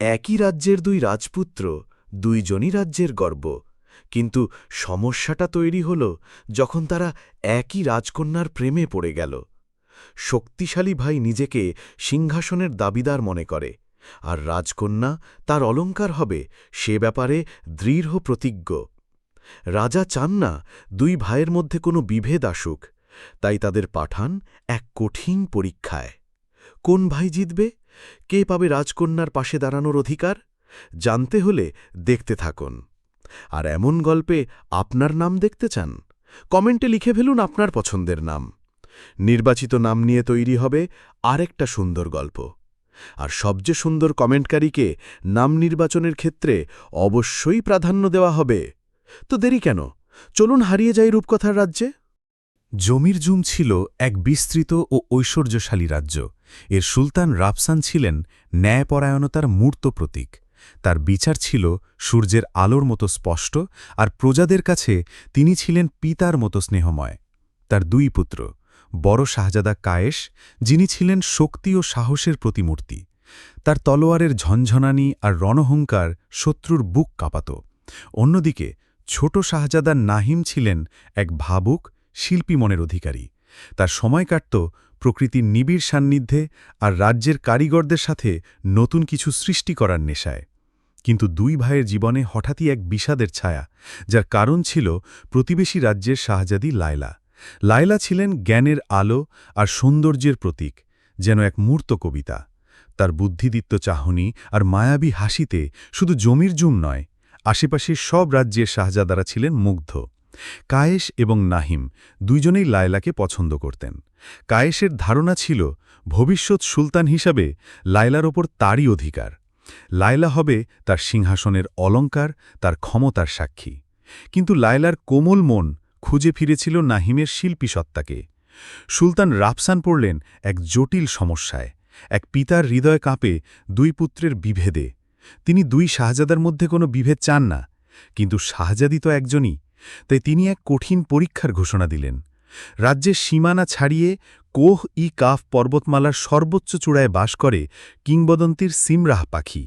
একই রাজ্যের দুই রাজপুত্র, দুইজনই রাজ্যের গর্ব। কিন্তু সমস্যাটা তৈরি হল যখন তারা একই রাজকন্যার প্রেমে পড়ে গেল। শক্তিশালী ভাই নিজেকে সিংহাসনের দাবিদার মনে করে, আর রাজকন্যা তার অলঙ্কার হবে সে ব্যাপারে দৃঢ় প্রতিজ্ঞ। রাজা চান না দুই ভাইয়ের মধ্যে কোনো বিভেদ আসুক, তাই তাদের পাঠান এক কঠিন পরীক্ষায়। কোন ভাই জিতবে? কে পাবে রাজকন্যার পাশে দাঁড়ানোর অধিকার? জানতে হলে দেখতে থাকুন। আর এমন গল্পে আপনার নাম দেখতে চান? কমেন্টে লিখে ফেলুন আপনার পছন্দের নাম। নির্বাচিত নাম নিয়ে তৈরি হবে আরেকটা সুন্দর গল্প। আর সবচেয়ে সুন্দর কমেন্টকারীকে নাম নির্বাচনের ক্ষেত্রে অবশ্যই প্রাধান্য দেওয়া হবে। তো দেরি কেন? চলুন হারিয়ে যাই রূপকথার রাজ্যে। জমির জুম ছিল এক বিস্তৃত ও ঐশ্বর্যশালী রাজ্য। এর সুলতান রাফসান ছিলেন ন্যায়পরায়ণতার মূর্ত প্রতীক। তার বিচার ছিল সূর্যের আলোর মতো স্পষ্ট আর প্রজাদের কাছে তিনি ছিলেন পিতার মতো স্নেহময়। তার দুই পুত্র, বড় শাহজাদা কায়েশ, যিনি ছিলেন শক্তি ও সাহসের প্রতিমূর্তি। তার তলোয়ারের ঝনঝনানি আর রণহংকার শত্রুর বুক কাঁপাত। অন্যদিকে ছোট শাহজাদা নাহিম ছিলেন এক ভাবুক শিল্পী মনের অধিকারী। তার সময় কাটত প্রকৃতির নিবিড় সান্নিধ্যে আর রাজ্যের কারিগরদের সাথে নতুন কিছু সৃষ্টি করার নেশায়। কিন্তু দুই ভাইয়ের জীবনে হঠাৎই এক বিষাদের ছায়া, যার কারণ ছিল প্রতিবেশী রাজ্যের শাহজাদি লায়লা। লায়লা ছিলেন জ্ঞানের আলো আর সৌন্দর্যের প্রতীক, যেন এক মূর্ত কবিতা। তার বুদ্ধিদীপ্ত চাহনি আর মায়াবী হাসিতে শুধু জমির জুম নয়, আশেপাশের সব রাজ্যের শাহজাদারা ছিলেন মুগ্ধ। কায়েশ এবং নাহিম দুইজনেই লায়লাকে পছন্দ করতেন। কায়েশের ধারণা ছিল, ভবিষ্যৎ সুলতান হিসাবে লায়লার ওপর তারই অধিকার। লায়লা হবে তার সিংহাসনের অলঙ্কার, তার ক্ষমতার সাক্ষী। কিন্তু লায়লার কোমল মন খুঁজে ফিরেছিল নাহিমের শিল্পী সত্তাকে সুলতান রাফসান পড়লেন এক জটিল সমস্যায়। এক পিতার হৃদয় কাঁপে দুই পুত্রের বিভেদে। তিনি দুই শাহজাদার মধ্যে কোনো বিভেদ চান না। কিন্তু শাহজাদি তো একজনই। তাই তিনি এক কঠিন পরীক্ষার ঘোষণা দিলেন। রাজ্যের সীমানা ছাড়িয়ে কোহ ই কাফ পর্বতমালার সর্বোচ্চ চূড়ায় বাস করে কিংবদন্তির সিমরাহ পাখি।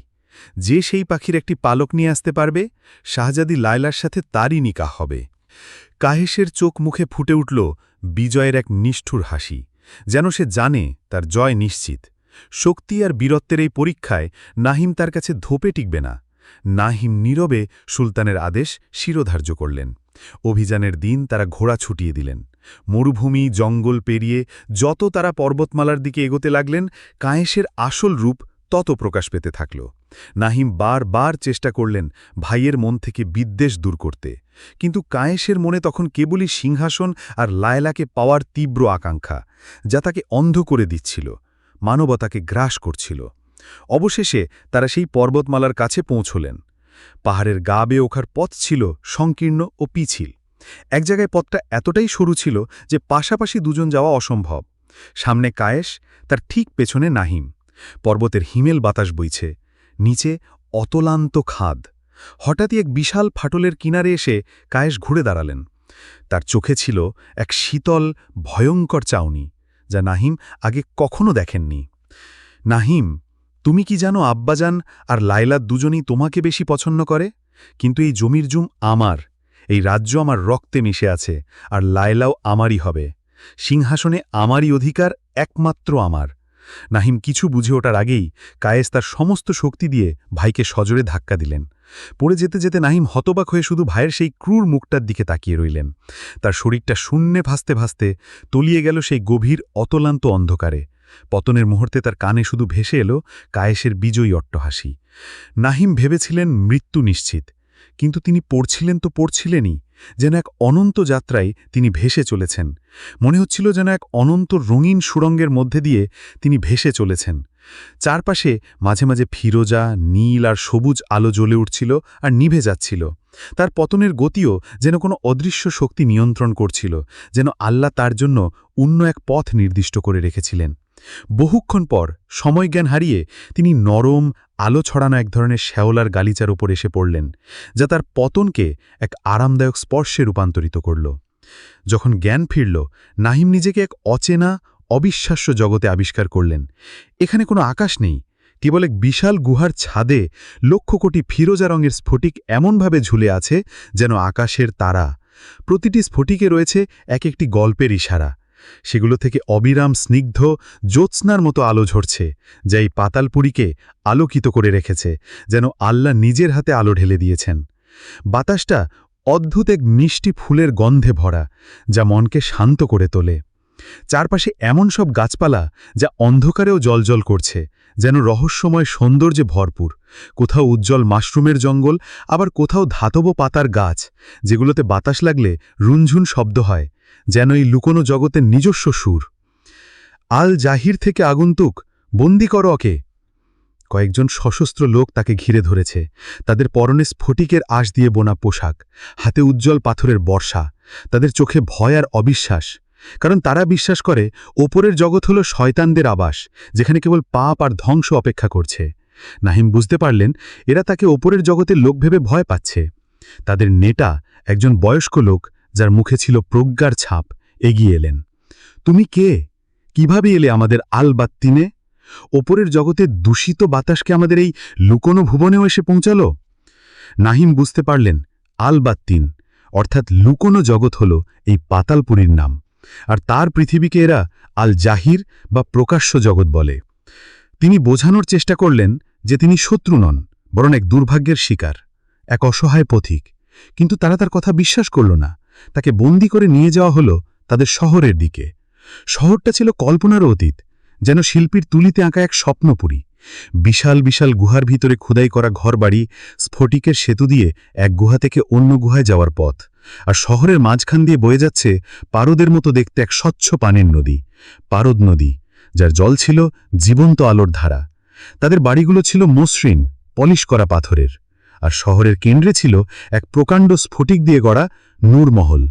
যে সেই পাখির একটি পালক নিয়ে আসতে পারবে, শাহজাদি লায়লার সাথে তারই নিকাহ হবে। কাহেশের চোখ মুখে ফুটে উঠল বিজয়ের এক নিষ্ঠুর হাসি, যেন সে জানে তার জয় নিশ্চিত। শক্তি আর বীরত্বের এই পরীক্ষায় নাহিম তার কাছে ধোপে টিকবে না। নাহিম নীরবে সুলতানের আদেশ শিরোধার্য করলেন। অভিযানের দিন তারা ঘোড়া ছুটিয়ে দিলেন। মরুভূমি, জঙ্গল পেরিয়ে যত তারা পর্বতমালার দিকে এগোতে লাগলেন, কায়েশের আসল রূপ তত প্রকাশ পেতে থাকল। নাহিম বার বার চেষ্টা করলেন ভাইয়ের মন থেকে বিদ্বেষ দূর করতে। কিন্তু কায়েশের মনে তখন কেবলই সিংহাসন আর লায়লাকে পাওয়ার তীব্র আকাঙ্ক্ষা, যা তাকে অন্ধ করে দিচ্ছিল, মানবতাকে গ্রাস করছিল। অবশেষে তারা সেই পর্বতমালার কাছে পৌঁছলেন। পাহাড়ের গা বেয়ে ওখার পথ ছিল সংকীর্ণ ও পিছিল। এক জায়গায় পথটা এতটাই সরু ছিল যে পাশাপাশি দুজন যাওয়া অসম্ভব। সামনে কায়েশ, তার ঠিক পেছনে নাহিম। পর্বতের হিমেল বাতাস বইছে। নিচে অতলান্ত খাদ। হঠাৎই এক বিশাল ফাটলের কিনারে এসে কায়েশ ঘুরে দাঁড়ালেন। তার চোখে ছিল এক শীতল, ভয়ঙ্কর চাউনি, যা নাহিম আগে কখনো দেখেননি। নাহিম তুমি কি জানো আব্বাজান আর লাইলা দুজনেই তোমাকে বেশি পছন্দ করে? কিন্তু এই জমির জুম আমার, এই রাজ্য আমার রক্তে মিশে আছে, আর লায়লাও আমারই হবে। সিংহাসনে আমারই অধিকার একমাত্র আমার। নাহিম কিছু বুঝে ওঠার আগেই কায়েস তার সমস্ত শক্তি দিয়ে ভাইকে সজোরে ধাক্কা দিলেন। পড়ে যেতে যেতে নাহিম হতবাক হয়ে শুধু ভাইয়ের সেই ক্রূর মুখটার দিকে তাকিয়ে রইলেন। তার শরীরটা শূন্যে ভাসতে ভাসতে তলিয়ে গেল সেই গভীর অতলান্ত অন্ধকারে। পতনের মুহূর্তে তার কানে শুধু ভেসে এলো কায়েসের বিজয়ী অট্টহাসি। নাহিম ভেবেছিলেন মৃত্যু নিশ্চিত, কিন্তু তিনি পড়ছিলেন তো পড়ছিলেনই, যেন এক অনন্ত যাত্রায় তিনি ভেসে চলেছেন। মনে হচ্ছিল যেন এক অনন্ত রঙিন সুরঙ্গের মধ্যে দিয়ে তিনি ভেসে চলেছেন। চারপাশে মাঝে মাঝে ফিরোজা, নীল আর সবুজ আলো জ্বলে উঠছিল আর নিভে যাচ্ছিল। তার পতনের গতিও যেন কোনো অদৃশ্য শক্তি নিয়ন্ত্রণ করছিল, যেন আল্লাহ তার জন্য অন্য এক পথ নির্দিষ্ট করে রেখেছিলেন। বহুক্ষণ পর সময়জ্ঞান হারিয়ে তিনি নরম, আলো ছড়ানো এক ধরনের শ্যাওলার গালিচার উপর এসে পড়লেন, যা তার পতনকে এক আরামদায়ক স্পর্শে রূপান্তরিত করল। যখন জ্ঞান ফিরল, নাহিম নিজেকে এক অচেনা, অবিশ্বাস্য জগতে আবিষ্কার করলেন। এখানে কোনো আকাশ নেই, কেবল এক বিশাল গুহার ছাদে লক্ষ কোটি ফিরোজা রঙের স্ফটিক এমনভাবে ঝুলে আছে যেন আকাশের তারা। প্রতিটি স্ফটিকে রয়েছে এক একটি গল্পের ইশারা। সেগুলো থেকে অবিরাম স্নিগ্ধ জ্যোৎস্নার মতো আলো ঝরছে, যা এই পাতালপুরীকে আলোকিত করে রেখেছে, যেন আল্লাহ নিজের হাতে আলো ঢেলে দিয়েছেন। বাতাসটা অদ্ভুত এক মিষ্টি ফুলের গন্ধে ভরা, যা মনকে শান্ত করে তোলে। চারপাশে এমন সব গাছপালা যা অন্ধকারেও জলজল করছে, যেন রহস্যময় সৌন্দর্যে ভরপুর। কোথাও উজ্জ্বল মাশরুমের জঙ্গল, আবার কোথাও ধাতব পাতার গাছ, যেগুলোতে বাতাস লাগলে রুনঝুন শব্দ হয় যেন এই লুকোনো জগতের নিজস্ব সুর। আল জাহির থেকে আগন্তুক, বন্দি কর অকে কয়েকজন সশস্ত্র লোক তাকে ঘিরে ধরেছে। তাদের পরনে স্ফটিকের আশ দিয়ে বোনা পোশাক, হাতে উজ্জ্বল পাথরের বর্ষা, তাদের চোখে ভয় আর অবিশ্বাস। কারণ তারা বিশ্বাস করে, ওপরের জগৎ হল শয়তানদের আবাস, যেখানে কেবল পাপ আর ধ্বংস অপেক্ষা করছে। নাহিম বুঝতে পারলেন, এরা তাকে ওপরের জগতের লোক ভেবে ভয় পাচ্ছে। তাদের নেটা একজন বয়স্ক লোক যার মুখে ছিল প্রজ্ঞার ছাপ, এগিয়ে এলেন। তুমি কে? কীভাবে এলে আমাদের আল বাত্তিনে ওপরের জগতের দূষিত বাতাসকে আমাদের এই লুকোনো ভুবনেও এসে পৌঁছাল? নাহিম বুঝতে পারলেন আল বাত্তিন অর্থাৎ লুকোনো জগৎ হল এই পাতালপুরীর নাম, আর তার পৃথিবীকে এরা আল জাহির বা প্রকাশ্য জগৎ বলে। তিনি বোঝানোর চেষ্টা করলেন যে তিনি শত্রু নন, বরং এক দুর্ভাগ্যের শিকার, এক অসহায় পথিক। কিন্তু তারা তার কথা বিশ্বাস করল না। তাকে বন্দি করে নিয়ে যাওয়া হলো তাদের শহরের দিকে। শহরটা ছিল কল্পনার অতীত, যেন শিল্পীর তুলিতে আঁকা এক স্বপ্নপুরী। বিশাল বিশাল গুহার ভিতরে খুদাই করা ঘরবাড়ি স্ফটিকের সেতু দিয়ে এক গুহা থেকে অন্য গুহায় যাওয়ার পথ, আর শহরের মাঝখান দিয়ে বয়ে যাচ্ছে পারদের মতো দেখতে এক স্বচ্ছ পানির নদী, পারদ নদী, যার জল ছিল জীবন্ত আলোর ধারা। তাদের বাড়িগুলো ছিল মসৃণ, পলিশ করা পাথরের। আর শহরের কেন্দ্রে ছিল এক প্রকাণ্ড স্ফটিক দিয়ে গড়া নূরমহল,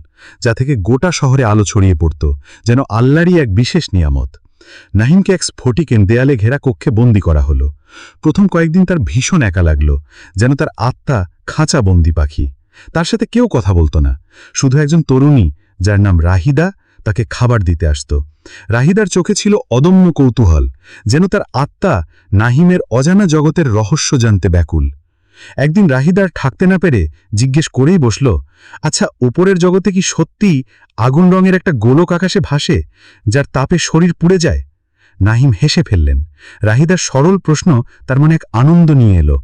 যা থেকে গোটা শহরে আলো ছড়িয়ে পড়ত, যেন আল্লাহরই এক বিশেষ নিয়ামত। নাহিমকে এক স্ফটিকেন দেয়ালে ঘেরা কক্ষে বন্দি করা হলো। প্রথম কয়েকদিন তার ভীষণ একা লাগল, যেন তার আত্মা খাঁচা বন্দি পাখি। তার সাথে কেউ কথা বলতো না, শুধু একজন তরুণী, যার নাম রাহিদা, তাকে খাবার দিতে আসত। রাহিদার চোখে ছিল অদম্য কৌতূহল, যেন তার আত্মা নাহিমের অজানা জগতের রহস্য জানতে ব্যাকুল। একদিন রাহিদার ঠাকতে না পেরে জিজ্ঞেস করেই বসল আচ্ছা ওপরের জগতে কি সত্যি আগুন রঙের একটা গোলক আকাশে ভাসে, যার তাপে শরীর পুড়ে যায়? নাহিম হেসে ফেললেন। রাহিদার সরল প্রশ্ন তার মনে এক আনন্দ নিয়ে এলো।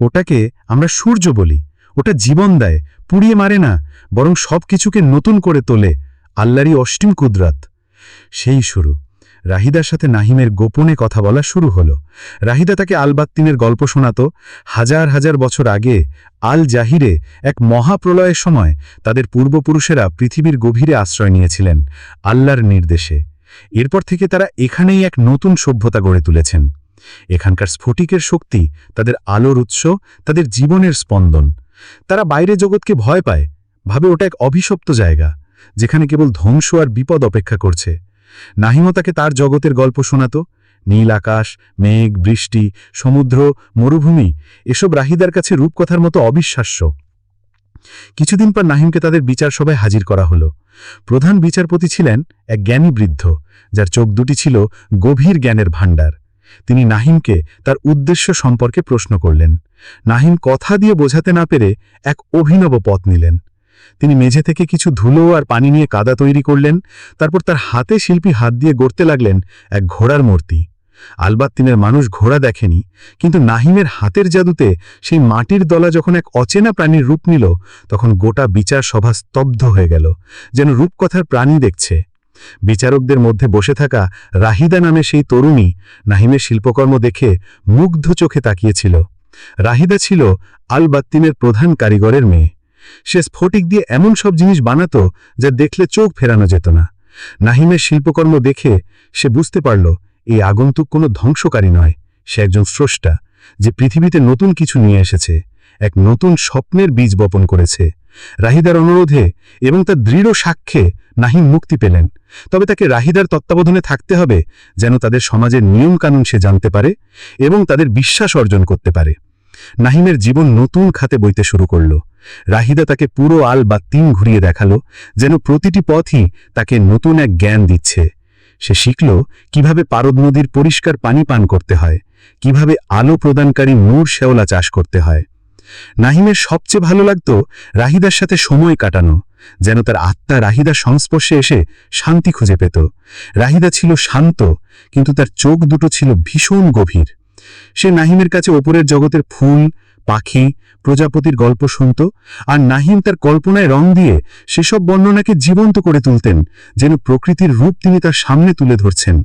ওটাকে আমরা সূর্য বলি, ওটা জীবন দেয়, পুড়িয়ে মারে না, বরং সব কিছুকে নতুন করে তোলে আল্লাহরই অষ্টিম কুদরাত। সেই শুরু। রাহিদার সাথে নাহিমের গোপনে কথা বলা শুরু হল। রাহিদা তাকে আলবাত্তিনের গল্প শোনাত হাজার হাজার বছর আগে আল জাহিরে এক মহাপ্রলয়ের সময় তাদের পূর্বপুরুষেরা পৃথিবীর গভীরে আশ্রয় নিয়েছিলেন আল্লাহর নির্দেশে। এরপর থেকে তারা এখানেই এক নতুন সভ্যতা গড়ে তুলেছেন। এখানকার স্ফটিকের শক্তি, তাদের আলোর উৎস, তাদের জীবনের স্পন্দন। তারা বাইরে জগৎকে ভয় পায়, ভাবে ওটা এক অভিশপ্ত জায়গা, যেখানে কেবল ধ্বংস আর বিপদ অপেক্ষা করছে। নাহিমও তাকে তার জগতের গল্প শোনাত। নীল আকাশ, মেঘ, বৃষ্টি, সমুদ্র, মরুভূমি, এসব রাহিদার কাছে রূপকথার মতো অবিশ্বাস্য। কিছুদিন পর নাহিমকে তাদের বিচার সভায় হাজির করা হলো। প্রধান বিচারপতি ছিলেন এক জ্ঞানী বৃদ্ধ, যার চোখ দুটি ছিল গভীর জ্ঞানের ভাণ্ডার। তিনি নাহিমকে তার উদ্দেশ্য সম্পর্কে প্রশ্ন করলেন। নাহিম কথা দিয়ে বোঝাতে না পেরে এক অভিনব পথ নিলেন। তিনি মেঝে থেকে কিছু ধুলো আর পানি নিয়ে কাদা তৈরি করলেন, তারপর তার হাতে শিল্পী হাত দিয়ে গড়তে লাগলেন এক ঘোড়ার মূর্তি। আলবাত্তিনের মানুষ ঘোড়া দেখেনি, কিন্তু নাহিমের হাতের জাদুতে সেই মাটির দলা যখন এক অচেনা প্রাণীর রূপ নিল, তখন গোটা বিচার সভা স্তব্ধ হয়ে গেল, যেন রূপকথার প্রাণী দেখছে। বিচারকদের মধ্যে বসে থাকা রাহিদা নামে সেই তরুণী নাহিমের শিল্পকর্ম দেখে মুগ্ধ চোখে তাকিয়েছিল। রাহিদা ছিল আলবাত্তিনের প্রধান কারিগরের মেয়ে। সে স্ফটিক দিয়ে এমন সব জিনিস বানাতো যা দেখলে চোখ ফেরানো যেত না। নাহিমের শিল্পকর্ম দেখে সে বুঝতে পারল, এই আগন্তুক কোনো ধ্বংসকারী নয়। সে একজন স্রষ্টা যে পৃথিবীতে নতুন কিছু নিয়ে এসেছে, এক নতুন স্বপ্নের বীজ বপন করেছে। রাহিদার অনুরোধে এবং তার দৃঢ় সাক্ষ্যে নাহিম মুক্তি পেলেন। তবে তাকে রাহিদার তত্ত্বাবধানে থাকতে হবে যেন তাদের সমাজের নিয়মকানুন সে জানতে পারে এবং তাদের বিশ্বাস অর্জন করতে পারে। নাহিমের জীবন নতুন খাতে বইতে শুরু করল। রাহিদা তাকে পুরো আল বা তিন ঘুরিয়ে দেখাল, যেন প্রতিটি পথই তাকে নতুন এক জ্ঞান দিচ্ছে। সে শিখল কীভাবে পারদ নদীর পরিষ্কার পানি পান করতে হয়, কীভাবে আলো প্রদানকারী নূর শেওলা চাষ করতে হয়। নাহিমের সবচেয়ে ভালো লাগত রাহিদার সাথে সময় কাটানো, যেন তার আত্মা রাহিদার সংস্পর্শে এসে শান্তি খুঁজে পেত। রাহিদা ছিল শান্ত, কিন্তু তার চোখ দুটো ছিল ভীষণ গভীর। সে নাহিমের কাছে ওপরের জগতের ফুল, পাখি, প্রজাপতির গল্প শুনত, আর নাহিম তার কল্পনায় রং দিয়ে সেসব বর্ণনাকে জীবন্ত করে তুলতেন, যেন প্রকৃতির রূপ তিনি তার সামনে তুলে ধরছেন।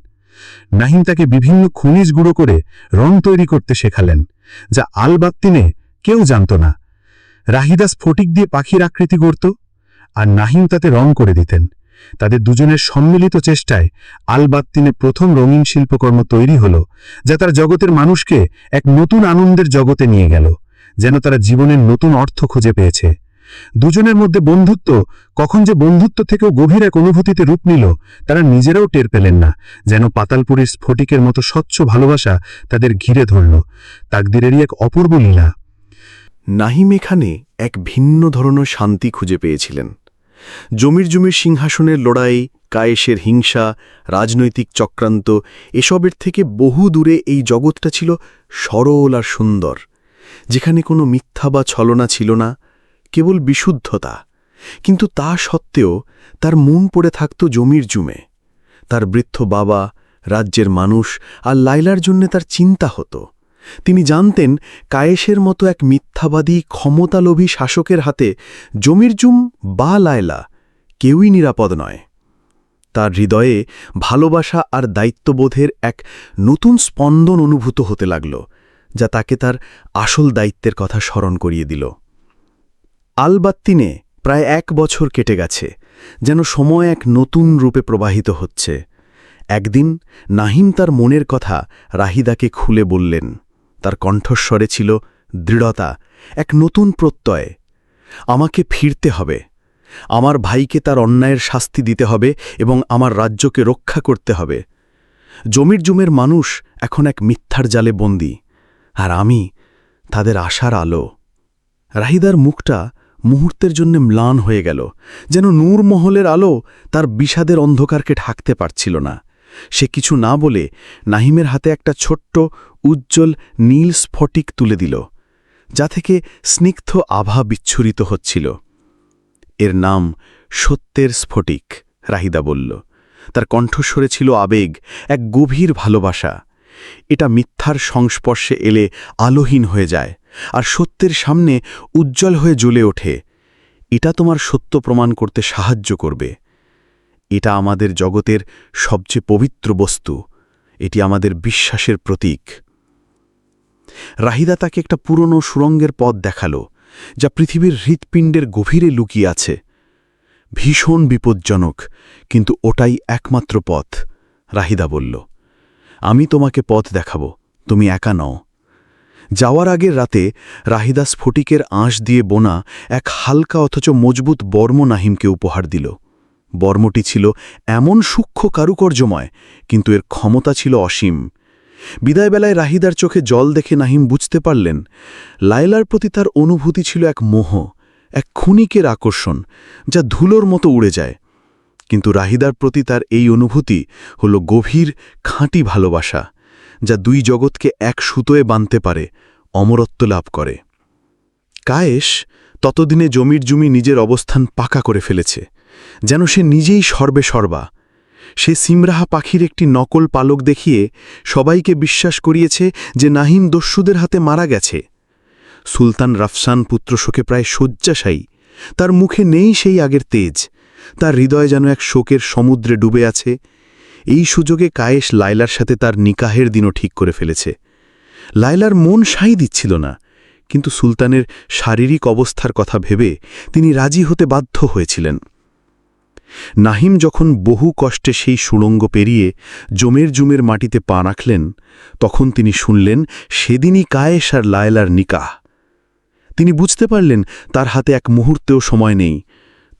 নাহিম তাকে বিভিন্ন খনিজ গুঁড়ো করে রং তৈরি করতে শেখালেন, যা আলবাত্তিনে কেউ জানত না। রাহিদা স্ফটিক দিয়ে পাখির আকৃতি গড়ত, আর নাহিম তাতে রং করে দিতেন। তাদের দুজনের সম্মিলিত চেষ্টায় আলবাত্তিনে প্রথম রঙিন শিল্পকর্ম তৈরি হল, যা তার জগতের মানুষকে এক নতুন আনন্দের জগতে নিয়ে গেল, যেন তারা জীবনের নতুন অর্থ খুঁজে পেয়েছে। দুজনের মধ্যে বন্ধুত্ব কখন যে বন্ধুত্ব থেকেও গভীর এক অনুভূতিতে রূপ নিল, তারা নিজেরাও টের পেলেন না, যেন পাতালপুরীর স্ফটিকের মতো স্বচ্ছ ভালোবাসা তাদের ঘিরে ধরল, তাকদিরেরই এক অপূর্ব লীলা। নাহিম এখানে এক ভিন্ন ধরনের শান্তি খুঁজে পেয়েছিলেন। জমির জমির সিংহাসনের লড়াই, কায়েসের হিংসা, রাজনৈতিক চক্রান্ত, এসবের থেকে বহু দূরে এই জগৎটা ছিল সরল আর সুন্দর, যেখানে কোনো মিথ্যা বা ছলনা ছিল না, কেবল বিশুদ্ধতা। কিন্তু তা সত্ত্বেও তার মন পড়ে থাকত জমির জুমে। তার বৃদ্ধ বাবা, রাজ্যের মানুষ আর লাইলার জন্যে তার চিন্তা হতো। তিনি জানতেন কায়েসের মতো এক মিথ্যাবাদী, ক্ষমতালোভী শাসকের হাতে জমির জুম বা লায়লা কেউই নিরাপদ নয়। তার হৃদয়ে ভালোবাসা আর দায়িত্ববোধের এক নতুন স্পন্দন অনুভূত হতে লাগল, যা তাকে তার আসল দায়িত্বের কথা স্মরণ করিয়ে দিল। আলবাত্তিনে প্রায় এক বছর কেটে গেছে, যেন সময় এক নতুন রূপে প্রবাহিত হচ্ছে। একদিন নাহিম তার মনের কথা রাহিদাকে খুলে বললেন তার কণ্ঠস্বরে ছিল দৃঢ়তা, এক নতুন প্রত্যয়। আমাকে ফিরতে হবে। আমার ভাইকে তার অন্যায়ের শাস্তি দিতে হবে এবং আমার রাজ্যকে রক্ষা করতে হবে। জমির জুমের মানুষ এখন এক মিথ্যার জালে বন্দী, আর আমি তাদের আশার আলো। রাহিদার মুখটা মুহূর্তের জন্য ম্লান হয়ে গেল, যেন নূর মহলের আলো তার বিষাদের অন্ধকারকে ঢাকতে পারছিল না। সে কিছু না বলে নাহিমের হাতে একটা ছোট্ট, উজ্জ্বল, নীল স্ফটিক তুলে দিল, যা থেকে স্নিগ্ধ আভা বিচ্ছুরিত হচ্ছিল। এর নাম সত্যের স্ফটিক, রাহিদা বলল। তার কণ্ঠস্বরে ছিল আবেগ, এক গভীর ভালোবাসা। এটা মিথ্যার সংস্পর্শে এলে আলোহীন হয়ে যায়, আর সত্যের সামনে উজ্জ্বল হয়ে জ্বলে ওঠে। এটা তোমার সত্য প্রমাণ করতে সাহায্য করবে। এটা আমাদের জগতের সবচেয়ে পবিত্র বস্তু। এটি আমাদের বিশ্বাসের প্রতীক। রাহিদা তাকে একটা পুরনো সুরঙ্গের পথ দেখাল, যা পৃথিবীর হৃৎপিণ্ডের গভীরে লুকিয়ে আছে। ভীষণ বিপজ্জনক, কিন্তু ওটাই একমাত্র পথ, রাহিদা বলল। আমি তোমাকে পথ দেখাব, তুমি একা নও। যাওয়ার আগের রাতে রাহিদা স্ফটিকের আঁশ দিয়ে বোনা এক হালকা অথচ মজবুত বর্ম নাহিমকে উপহার দিল। বর্মটি ছিল এমন সূক্ষ্ম কারুকর্যময়, কিন্তু এর ক্ষমতা ছিল অসীম। বিদায়বেলায় রাহিদার চোখে জল দেখে নাহিম বুঝতে পারলেন, লায়লার প্রতি তার অনুভূতি ছিল এক মোহ, এক ক্ষণিকের আকর্ষণ, যা ধুলোর মতো উড়ে যায়। কিন্তু রাহিদার প্রতি তার এই অনুভূতি হল গভীর, খাঁটি ভালোবাসা, যা দুই জগৎকে এক সুতোয় বাঁধতে পারে, অমরত্ব লাভ করে। কায়েশ ততদিনে জমির জমি নিজের অবস্থান পাকা করে ফেলেছে। যেন সে নিজেই সর্বে সর্বা। সে সিমরাহা পাখির একটি নকল পালক দেখিয়ে সবাইকে বিশ্বাস করিয়েছে যে নাহিম দস্যুদের হাতে মারা গেছে। সুলতান রাফসান পুত্রশোকে প্রায় শয্যাশায়ী। তার মুখে নেই সেই আগের তেজ। তার হৃদয় যেন এক শোকের সমুদ্রে ডুবে আছে। এই সুযোগে কায়েশ লায়লার সাথে তার নিকাহের দিনও ঠিক করে ফেলেছে। লায়লার মন সাই দিচ্ছিল না, কিন্তু সুলতানের শারীরিক অবস্থার কথা ভেবে তিনি রাজি হতে বাধ্য হয়েছিলেন। নাহিম যখন বহু কষ্টে সেই সুড়ঙ্গ পেরিয়ে জমের জুমের মাটিতে পা রাখলেন, তখন তিনি শুনলেন, সেদিনই কায়েশ আর লায়লার নিকাহ। তিনি বুঝতে পারলেন, তার হাতে এক মুহূর্তেও সময় নেই।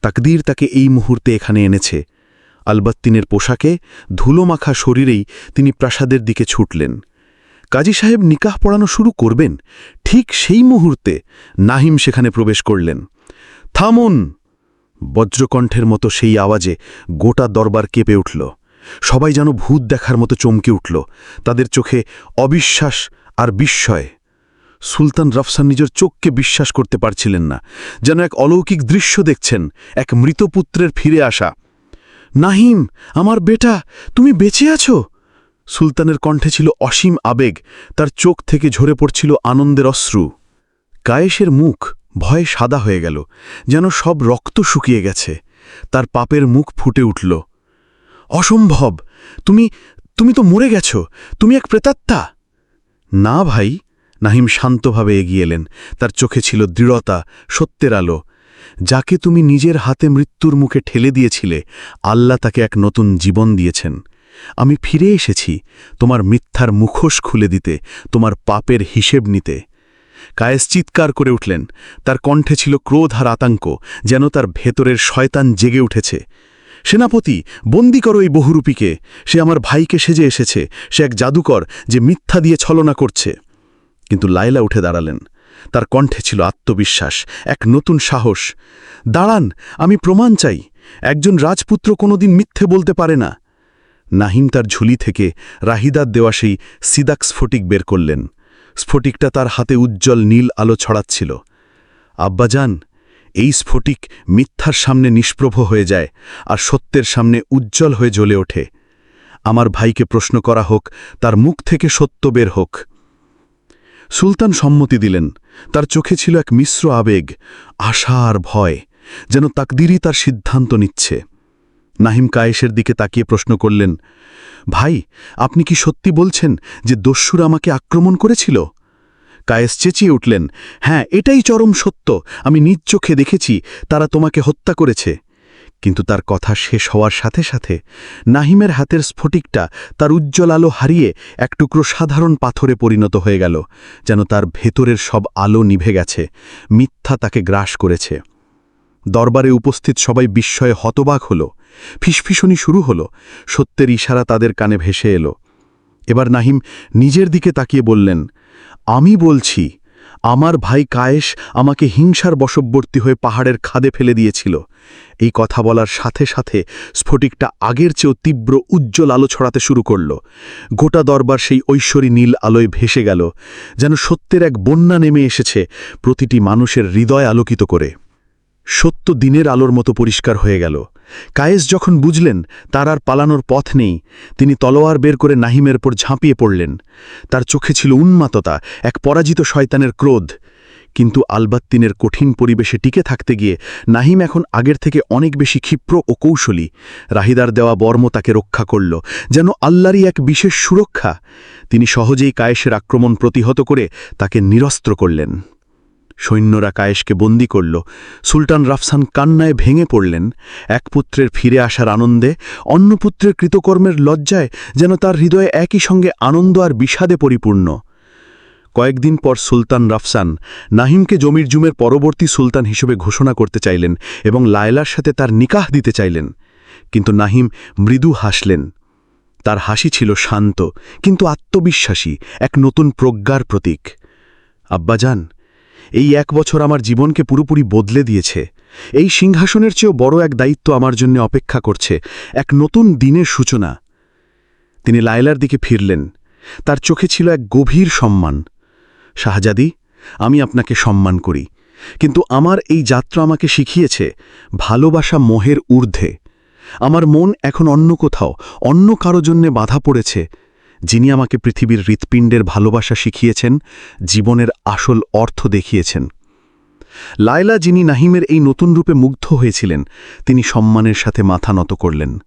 তাকদীর তাকে এই মুহূর্তে এখানে এনেছে। আলবাত্তিনের পোশাকে ধুলোমাখা শরীরেই তিনি প্রাসাদের দিকে ছুটলেন। কাজী সাহেব নিকাহ পড়ানো শুরু করবেন? ঠিক সেই মুহূর্তে নাহিম সেখানে প্রবেশ করলেন। থামুন! বজ্রকণ্ঠের মতো সেই আওয়াজে গোটা দরবার কেঁপে উঠল। সবাই যেন ভূত দেখার মতো চমকে উঠল। তাদের চোখে অবিশ্বাস আর বিস্ময়। সুলতান রফসান নিজের চোখকে বিশ্বাস করতে পারছিলেন না, যেন এক অলৌকিক দৃশ্য দেখছেন, এক মৃত পুত্রের ফিরে আসা। নাহিম, আমার বেটা, তুমি বেঁচে আছো? সুলতানের কণ্ঠে ছিল অসীম আবেগ, তার চোখ থেকে ঝরে পড়ছিল আনন্দের অশ্রু। কায়েশের মুখ ভয়ে সাদা হয়ে গেল, যেন সব রক্ত শুকিয়ে গেছে। তার পাপের মুখ ফুটে উঠল। অসম্ভব! তুমি তুমি তো মরে গেছ! তুমি এক প্রেতাত্মা! না ভাই, নাহিম শান্তভাবে এগিয়ে এলেন। তার চোখে ছিল দৃঢ়তা, সত্যের আলো। যাকে তুমি নিজের হাতে মৃত্যুর মুখে ঠেলে দিয়েছিলে, আল্লাহ তাকে এক নতুন জীবন দিয়েছেন। আমি ফিরে এসেছি তোমার মিথ্যার মুখোশ খুলে দিতে, তোমার পাপের হিসেব নিতে। কায়েস চিৎকার করে উঠলেন। তার কণ্ঠে ছিল ক্রোধ আর আতঙ্ক, যেন তার ভেতরের শয়তান জেগে উঠেছে। সেনাপতি, বন্দি করো এই বহুরূপীকে। সে আমার ভাইকে সেজে এসেছে। সে এক জাদুকর যে মিথ্যা দিয়ে ছলনা করছে। কিন্তু লাইলা উঠে দাঁড়ালেন। তার কণ্ঠে ছিল আত্মবিশ্বাস, এক নতুন সাহস। দাঁড়ান, আমি প্রমাণ চাই। একজন রাজপুত্র কোনোদিন মিথ্যে বলতে পারে না। নাহিম তার ঝুলি থেকে রাহিদার দেওয়া সেই সিদাক স্ফটিক বের করলেন। স্ফটিকটা তার হাতে উজ্জ্বল নীল আলো ছড়াচ্ছিল। আব্বাজান, এই স্ফটিক মিথ্যার সামনে নিষ্প্রভ হয়ে যায় আর সত্যের সামনে উজ্জ্বল হয়ে জ্বলে ওঠে। আমার ভাইকে প্রশ্ন করা হোক, তার মুখ থেকে সত্য বের হোক। সুলতান সম্মতি দিলেন। তার চোখে ছিল এক মিশ্র আবেগ, আশা আর ভয়, যেন তাকদিরই তার সিদ্ধান্ত নিচ্ছে। নাহিম কায়েশের দিকে তাকিয়ে প্রশ্ন করলেন, ভাই, আপনি কি সত্যি বলছেন যে দস্যুরা আমাকে আক্রমণ করেছিল? কায়েস চেঁচিয়ে উঠলেন হ্যাঁ এটাই চরম সত্য। আমি নিজ চোখে দেখেছি, তারা তোমাকে হত্যা করেছে। কিন্তু তার কথা শেষ হওয়ার সাথে সাথে নাহিমের হাতের স্ফটিকটা তার উজ্জ্বল আলো হারিয়ে এক টুকরো সাধারণ পাথরে পরিণত হয়ে গেল, যেন তার ভেতরের সব আলো নিভে গেছে, মিথ্যা তাকে গ্রাস করেছে। দরবারে উপস্থিত সবাই বিস্ময়ে হতবাক হল। ফিসফিসনি শুরু হল, সত্যের ইশারা তাদের কানে ভেসে এলো। এবার নাহিম নিজের দিকে তাকিয়ে বললেন, আমি বলছি, আমার ভাই কায়েশ আমাকে হিংসার বশবর্তী হয়ে পাহাড়ের খাদে ফেলে দিয়েছিল। এই কথা বলার সাথে সাথে স্ফটিকটা আগের চেয়েও তীব্র উজ্জ্বল আলো ছড়াতে শুরু করল। গোটা দরবার সেই ঐশ্বরী নীল আলোয় ভেসে গেল, যেন সত্যের এক বন্যা নেমে এসেছে প্রতিটি মানুষের হৃদয় আলোকিত করে। সত্য দিনের আলোর মতো পরিষ্কার হয়ে গেল। কায়েস যখন বুঝলেন তার আর পালানোর পথ নেই, তিনি তলোয়ার বের করে নাহিমের পর ঝাঁপিয়ে পড়লেন। তার চোখে ছিল উন্মাততা এক পরাজিত শয়তানের ক্রোধ। কিন্তু আলবাত্তিনের কঠিন পরিবেশে টিকে থাকতে গিয়ে নাহিম এখন আগের থেকে অনেক বেশি ক্ষিপ্র ও কৌশলী। রাহিদার দেওয়া বর্ম তাকে রক্ষা করল, যেন আল্লাহরই এক বিশেষ সুরক্ষা। তিনি সহজেই কায়েসের আক্রমণ প্রতিহত করে তাকে নিরস্ত্র করলেন। সৈন্যরা কায়েশকে বন্দি করল। সুলতান রাফসান কান্নায় ভেঙে পড়লেন। এক পুত্রের ফিরে আসার আনন্দে, অন্য পুত্রের কৃতকর্মের লজ্জায় যেন তার হৃদয়ে একই সঙ্গে আনন্দ আর বিষাদে পরিপূর্ণ। কয়েকদিন পর সুলতান রাফসান নাহিমকে জমির জুমের পরবর্তী সুলতান হিসেবে ঘোষণা করতে চাইলেন এবং লায়লার সাথে তার নিকাহ দিতে চাইলেন। কিন্তু নাহিম মৃদু হাসলেন। তার হাসি ছিল শান্ত, কিন্তু আত্মবিশ্বাসী, এক নতুন প্রজ্ঞার প্রতীক। আব্বাজান এই এক বছর আমার জীবনকে পুরোপুরি বদলে দিয়েছে। এই সিংহাসনের চেয়েও বড় এক দায়িত্ব আমার জন্য অপেক্ষা করছে, এক নতুন দিনের সূচনা। তিনি লায়লার দিকে ফিরলেন। তার চোখে ছিল এক গভীর সম্মান। শাহজাদি, আমি আপনাকে সম্মান করি, কিন্তু আমার এই যাত্রা আমাকে শিখিয়েছে ভালোবাসা মোহের ঊর্ধ্বে। আমার মন এখন অন্য কোথাও, অন্য কারও জন্যে বাধা পড়েছে যিনি আমাকে পৃথিবীর হৃৎপিণ্ডের ভালোবাসা শিখিয়েছেন, জীবনের আসল অর্থ দেখিয়েছেন। লায়লা, যিনি নাহিমের এই নতুন রূপে মুগ্ধ হয়েছিলেন, তিনি সম্মানের সাথে মাথা নত করলেন।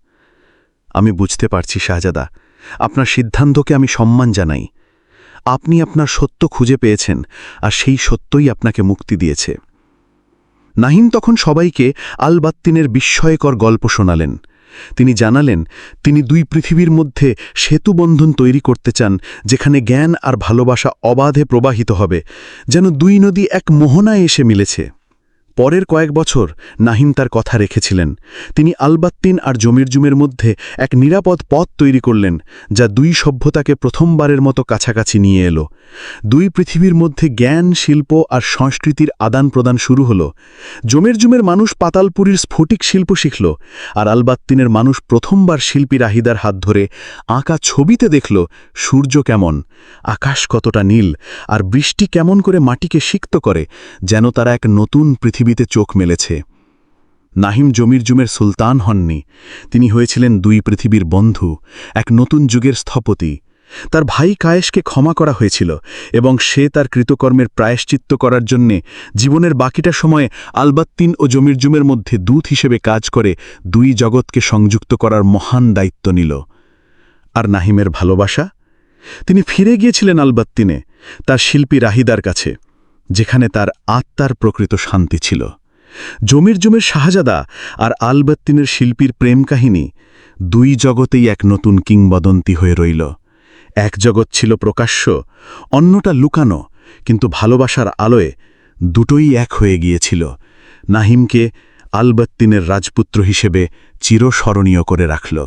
আমি বুঝতে পারছি, শাহজাদা, আপনার সিদ্ধান্তকে আমি সম্মান জানাই। আপনি আপনার সত্য খুঁজে পেয়েছেন, আর সেই সত্যই আপনাকে মুক্তি দিয়েছে। নাহিম তখন সবাইকে আলবাত্তিনের বিস্ময়কর গল্প শোনালেন। তিনি জানালেন, তিনি দুই পৃথিবীর মধ্যে সেতু বন্ধন তৈরি করতে চান, যেখানে জ্ঞান আর ভালোবাসা অবাধে প্রবাহিত হবে, যেন দুই নদী এক মোহনায় এসে মিলেছে। পরের কয়েক বছর নাহিম তার কথা রেখেছিলেন। তিনি আলবাত্তিন আর জমিরজুমের মধ্যে এক নিরাপদ পথ তৈরি করলেন, যা দুই সভ্যতাকে প্রথমবারের মতো কাছাকাছি নিয়ে এলো। দুই পৃথিবীর মধ্যে জ্ঞান, শিল্প আর সংস্কৃতির আদান প্রদান শুরু হলো। জমিরজুমের মানুষ পাতালপুরীর স্ফটিক শিল্প শিখল, আর আলবাত্তিনের মানুষ প্রথমবার শিল্পী রাহিদার হাত ধরে আঁকা ছবিতে দেখল সূর্য কেমন, আকাশ কতটা নীল, আর বৃষ্টি কেমন করে মাটিকে সিক্ত করে, যেন তারা এক নতুন পৃথিবীতে চোখ মেলেছে। নাহিম জমিরজুমের সুলতান হননি। তিনি হয়েছিলেন দুই পৃথিবীর বন্ধু, এক নতুন যুগের স্থপতি। তার ভাই কায়েশকে ক্ষমা করা হয়েছিল এবং সে তার কৃতকর্মের প্রায়শ্চিত্ত করার জন্যে জীবনের বাকিটা সময়ে আলবাত্তিন ও জমিরজুমের মধ্যে দূত হিসেবে কাজ করে দুই জগৎকে সংযুক্ত করার মহান দায়িত্ব নিল। আর নাহিমের ভালোবাসা? তিনি ফিরে গিয়েছিলেন আলবাত্তিনে, তার শিল্পী রাহিদার কাছে। যেখানে তার আত্মার প্রকৃত শান্তি ছিল। জমির জমের শাহজাদা আর আলবাত্তিনের শিল্পীর প্রেম কাহিনী দুই জগতেই এক নতুন কিংবদন্তি হয়ে রইল। এক জগৎ ছিল প্রকাশ্য, অন্যটা লুকানো, কিন্তু ভালোবাসার আলোয় দুটোই এক হয়ে গিয়েছিল। নাহিমকে আলবাত্তিনের রাজপুত্র হিসেবে চিরস্মরণীয় করে রাখল।